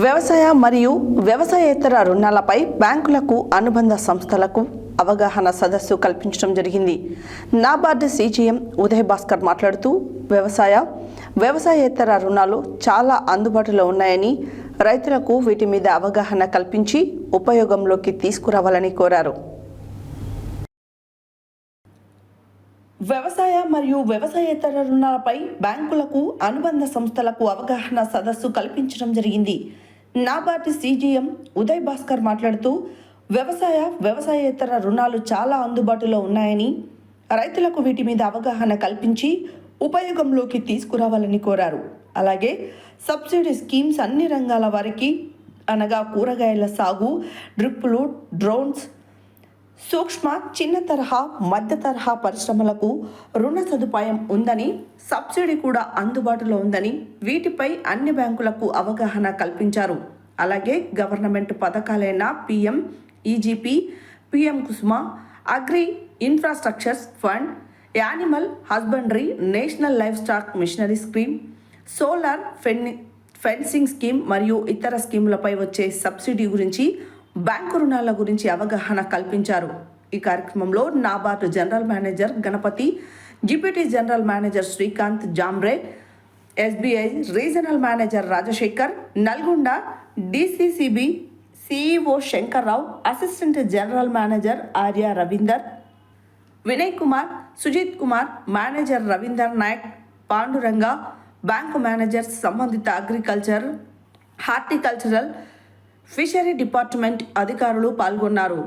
వ్యవసాయ మరియు వ్యవసాయేతర రుణాలపై బ్యాంకులకు అనుబంధ సంస్థలకు అవగాహన సదస్సు కల్పించడం జరిగింది. నాబార్డు సీజీఎం ఉదయ్ భాస్కర్ మాట్లాడుతూ వ్యవసాయ వ్యవసాయేతర రుణాలు చాలా అందుబాటులో ఉన్నాయని రైతులకు వీటి మీద అవగాహన కల్పించి ఉపయోగంలోకి తీసుకురావాలని కోరారు. వ్యవసాయ మరియు వ్యవసాయేతర రుణాలపై బ్యాంకులకు అనుబంధ సంస్థలకు అవగాహన సదస్సు కల్పించడం జరిగింది. నాబార్డు సీజీఎం ఉదయ్ భాస్కర్ మాట్లాడుతూ వ్యవసాయ వ్యవసాయేతర రుణాలు చాలా అందుబాటులో ఉన్నాయని రైతులకు వీటి మీద అవగాహన కల్పించి ఉపయోగంలోకి తీసుకురావాలని కోరారు. అలాగే సబ్సిడీ స్కీమ్స్ అన్ని రంగాల వారికి అనగా కూరగాయల సాగు డ్రిప్పులు డ్రోన్స్ సూక్ష్మ చిన్న తరహా మధ్య తరహా పరిశ్రమలకు రుణ సదుపాయం ఉందని సబ్సిడీ కూడా అందుబాటులో ఉందని వీటిపై అన్ని బ్యాంకులకు అవగాహన కల్పించారు. అలాగే government పథకాలైన PM EGP PM Kusum agri infrastructures fund animal husbandry national livestock missionary scheme solar fen fencing scheme మరియు ఇతర స్కీములపై వచ్చే సబ్సిడీ గురించి బ్యాంకు రుణాల గురించి అవగాహన కల్పించారు. ఈ కార్యక్రమంలో NABARD general manager Ganapathi deputy general manager Srikanth Jamre SBI regional manager Rajasekhar Nalgonda DCCB CEO Shankarrao assistant general manager Arya Ravinder Vinay Kumar Sujith Kumar manager Ravinder Naik Pandurang bank manager సంబంధిత agriculture horticultural fishery department అధికారులు పాల్గొన్నారు.